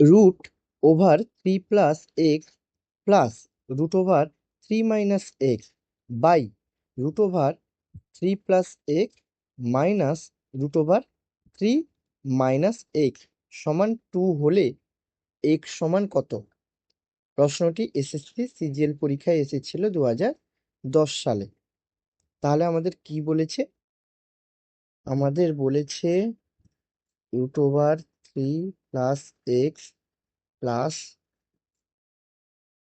Root over three plus x plus root over three minus x by root over three plus x minus root over three minus x সমান two হলে x সমান কত? প্রশ্নটি SSC CGL পরীক্ষায় এসেছিল দু হাজার দশ সালে। তাহলে আমাদের কি বলেছে? আমাদের বলেছে root over three plus x plus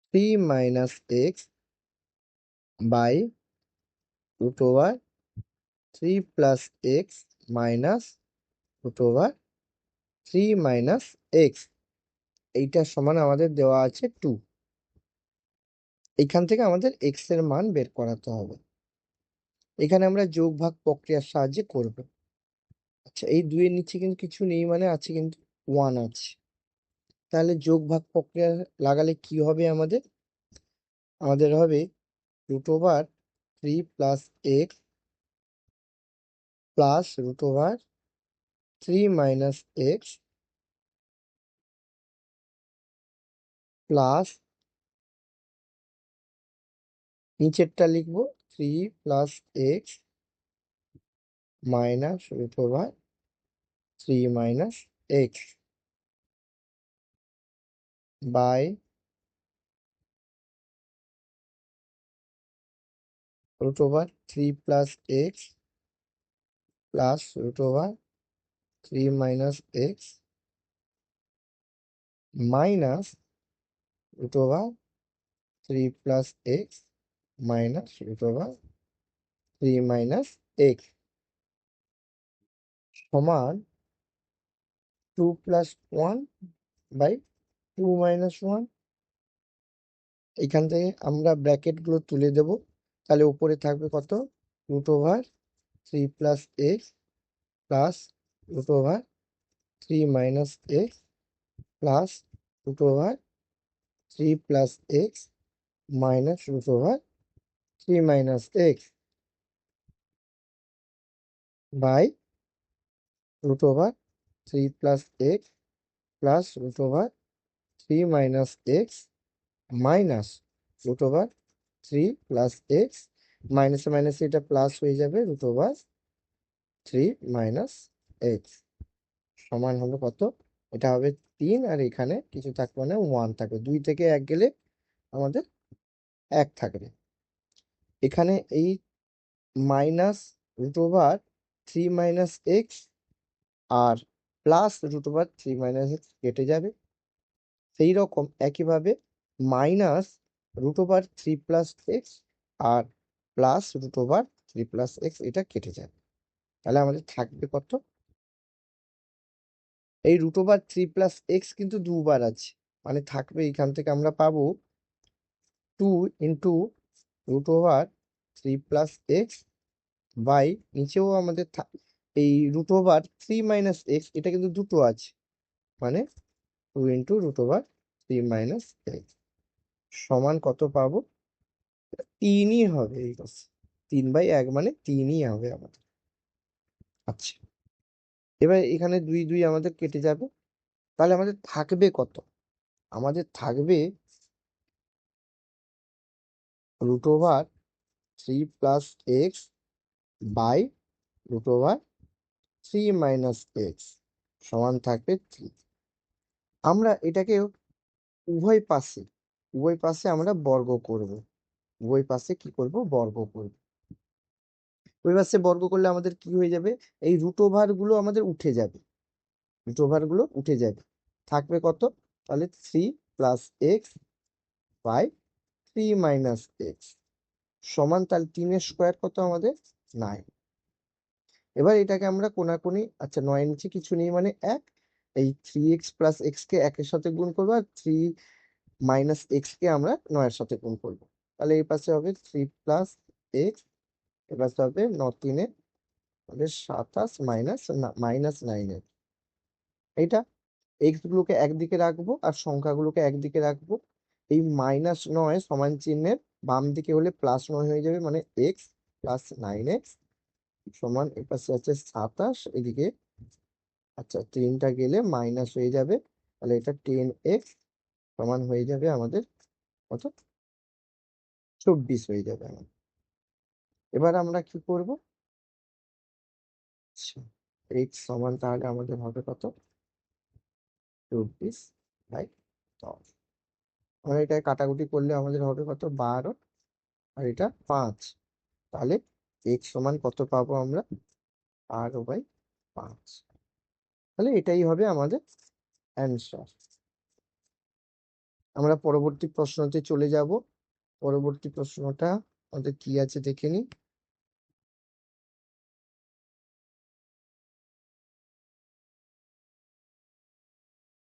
three minus x by root over three plus x minus root over three minus x এইটার সমান আমাদের দেওয়া আছে টু এইখান থেকে আমাদের এক্সের মান বের করাতে হবে। এখানে আমরা যোগ ভাগ প্রক্রিয়ার সাহায্যে করব। আচ্ছা এই দুইয়ের নিচে কিন্তু কিছু নেই মানে আছে কিন্তু ওয়ান আছে। তাহলে যোগ ভাগ প্রক্রিয়া লাগালে কি হবে আমাদের? আমাদের হবে root over three plus x plus root over three minus x plus নিচেরটা লিখব three plus x minus root over three minus X by root over 3 plus x plus root over 3 minus x minus root over 3 plus x minus root over 3 minus x সমান 2 plus 1 by 2 minus 1 এখান থেকে আমরা ব্র্যাকেটগুলো তুলে দেব। তাহলে উপরে থাকবে কত? Root over three plus x plus root over three minus x plus root over three plus x minus root over three minus x by root over three plus x plus root over three minus x minus root over three plus x মাইনাসে মাইনাসে এটা plus হয়ে যাবে root over three minus x সমান হলো কত? এটা হবে তিন আর এখানে কিছু থাকবে মানে ওয়ান থাকবে। দুই থেকে এক গেলে আমাদের এক থাকবে। এখানে এই minus root over three minus x আর plus root over three minus x কেটে যাবে। সেই রকম একইভাবে minus root over three plus x আর plus root over three plus x এটা কেটে যাবে। তাহলে আমাদের থাকবে কত? এই root over three plus x কিন্তু দুবার আছে। মানে থাকবে এখান থেকে আমরা পাবো two into root over three plus x by নিচেও আমাদের এই root over three minus x এটা কিন্তু দুটো আছে। মানে two into root over three minus x সমান কত পাবো? তিনই হবে এই তিন বাই এক মানে তিনই হবে আমাদের। আচ্ছা। এবার এখানে দুই দুই আমাদের কেটে যাবে। তাহলে আমাদের থাকবে কত? আমাদের থাকবে root over three plus x by root over three minus x সমান থাকবে থ্রি। আমরা এটাকে উভয় পাশে উভয় পাশে আমরা বর্গ করব। উভয় পাশে কি করব? বর্গ করব। উভয় পাশে বর্গ করলে আমাদের কি হয়ে যাবে? এই রুট ওভারগুলো আমাদের উঠে যাবে। রুট ওভারগুলো উঠে যাবে। থাকবে কত? তাহলে three plus x by three minus x. সমান তাহলে তিনের স্কোয়ার কত আমাদের? নাইন। এবার এটাকে আমরা কোনাকুনি আচ্ছা নয় নিচে কিছু নেই মানে এক, এই থ্রি এক্স প্লাস এক্স কে একের সাথে গুণ করব আর থ্রি মাইনাস এক্স কে আমরা নয়ের সাথে গুণ করব। তাহলে এই পাশে হবে থ্রি প্লাস এক্স এ পাশে হবে ন তিনে হবে সাতাশ মাইনাস মাইনাস নাইনের এইটা এক্স গুলোকে একদিকে রাখব আর সংখ্যাগুলোকে একদিকে রাখব। এই মাইনাস নয় সমান চিহ্নের বাম দিকে হলে প্লাস নয় হয়ে যাবে মানে এক্স প্লাস নাইন এক্স সমান এ পাশে আছে সাতাশ, এদিকে আচ্ছা তিনটা গেলে মাইনাস হয়ে যাবে। তাহলে এটা টেন এক্স সমান হয়ে যাবে আমাদের কত? চব্বিশ হয়ে যাবে আমাদের এবার আমরা কি করব? আচ্ছা এক্স সমান তাহলে আমাদের হবে কত? চব্বিশ বাই দশ। আমরা এটা কাটাকুটি করলে আমাদের হবে কত? বারো। আর এটা পাঁচ। তাহলে এক্স সমান কত পাবো আমরা? বারো বাই পাঁচ। তাহলে এটাই হবে আমাদের অ্যান্সার আমরা পরবর্তী প্রশ্নতে চলে যাব। পরবর্তী প্রশ্নটা আমাদের কি আছে দেখে নিই।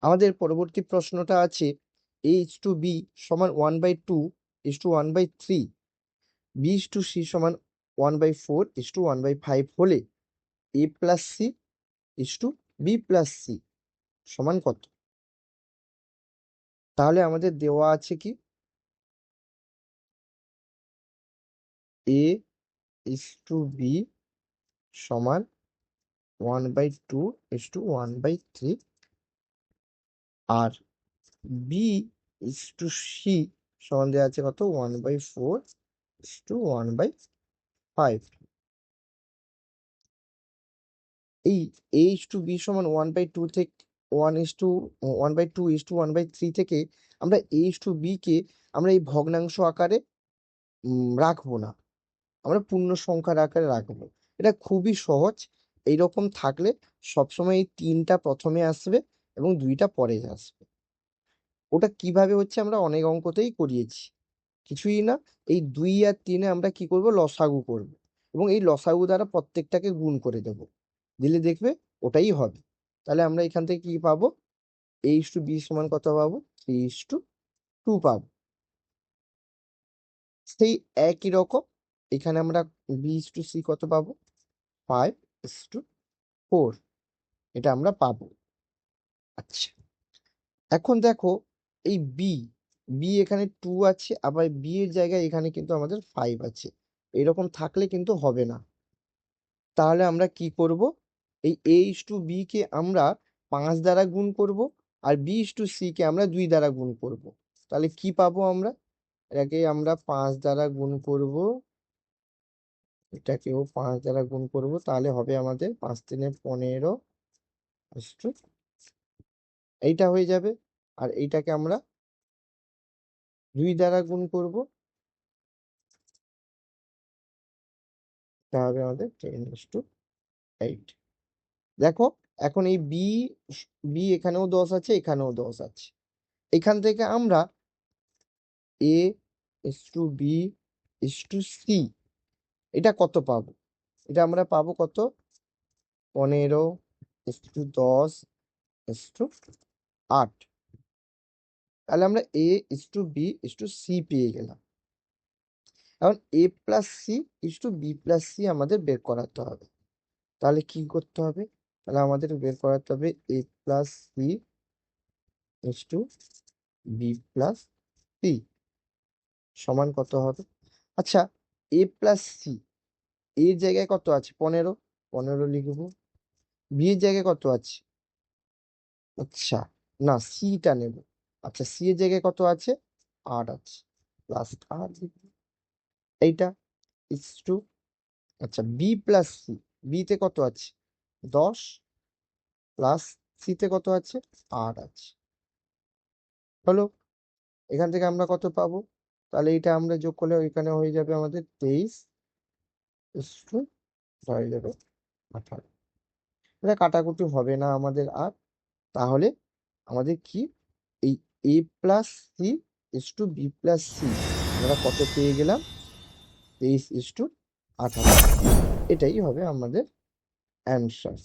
আমাদের পরবর্তী প্রশ্নটা আছে এইচ টু বি সমান one by two is to one by three B to C সমান one by four is to one by five হলে A plus C is to B plus C সমান কত? তাহলে আমাদের দেওয়া আছে কি? এ ইস টু বি সমান one by two is to one by three R B is to C সমান দেওয়া আছে কত? One by four is to one by five এই এইচ টু বি সমান ওয়ান বাই টু থেকে one is to one by two is to one by three থেকে আমরা H to B কে আমরা এই ভগ্নাংশ আকারে রাখব না। আমরা পূর্ণ সংখ্যার আকারে রাখব। এটা খুবই সহজ। এইরকম থাকলে সবসময় এই তিনটা প্রথমে আসবে এবং দুইটা পরে আসবে। ওটা কীভাবে হচ্ছে আমরা অনেক অঙ্কতেই করিয়েছি। কিছুই না, এই দুই আর তিনে আমরা কি করব? লসাগু করব। এবং এই লসাগু দ্বারা প্রত্যেকটাকে গুণ করে দেব। দিলে দেখবে ওটাই হবে। তাহলে আমরা এখান থেকে কি পাবো? এইচ টু বি সমান কত পাবো? থ্রি ইস টু টু পাবো। সেই একই রকম, এখানে আমরা বি ইস টু সি কত পাবো? ফাইভ ইস টু ফোর এটা আমরা পাবো। আচ্ছা। এখন দেখো, এই বি বি এখানে টু আছে, আবার বি এর জায়গায় এখানে কিন্তু আমাদের ফাইভ আছে। এরকম থাকলে কিন্তু হবে না। তাহলে আমরা কি করব? এই এইচ টু বি কে আমরা পাঁচ দ্বারা গুণ করব, আর বি ইস টু সি কে আমরা দুই দ্বারা গুণ করব। তাহলে কি পাবো আমরা? এটাকে আমরা পাঁচ দ্বারা গুণ করব। এটাকেও পাঁচ দ্বারা গুণ করব, তাহলে হবে আমাদের পাঁচ তিনে পনেরো। ইস এইটা হয়ে যাবে। আর এইটাকে আমরা দুই দ্বারা গুণ করব। তাহলে আমাদের টেন ইস টু এইট দেখো, এখন এই বি বি এখানেও দশ আছে, এখানেও দশ আছে। এখান থেকে আমরা A is to B is to C এটা কত পাবো? এটা আমরা পাবো কত? পনেরো ইস টু দশ ইস টু আট। তাহলে আমরা A is to B is to C পেয়ে গেলাম। এখন A plus C is to B plus C আমাদের বের করাতে হবে। তাহলে কি করতে হবে? তাহলে আমাদের বের করাতে হবে A plus C is to B plus C সমান কত হবে? আচ্ছা এ প্লাস সি এর জায়গায় কত আছে? পনেরো। পনেরো লিখব। বি এর জায়গায় কত আছে? আচ্ছা না সিটা নেব। আচ্ছা সি এর জায়গায় কত আছে? আট আছে। প্লাস লিখব এইটা ইস টু আচ্ছা বি প্লাস সি বিতে কত আছে? দশ প্লাস সিতে কত আছে? আট আছে। হলো, এখান থেকে আমরা কত পাবো? তাহলে এটা আমরা যোগ করলে ওইখানে হয়ে যাবে আমাদের তেইশ টু আঠারো। এটা কাটাকুটি হবে না আমাদের আর। তাহলে আমাদের কি? এই A plus C is to B plus C আমরা কত পেয়ে গেলাম? তেইশ ইস টু আঠারো। এটাই হবে আমাদের অ্যান্সার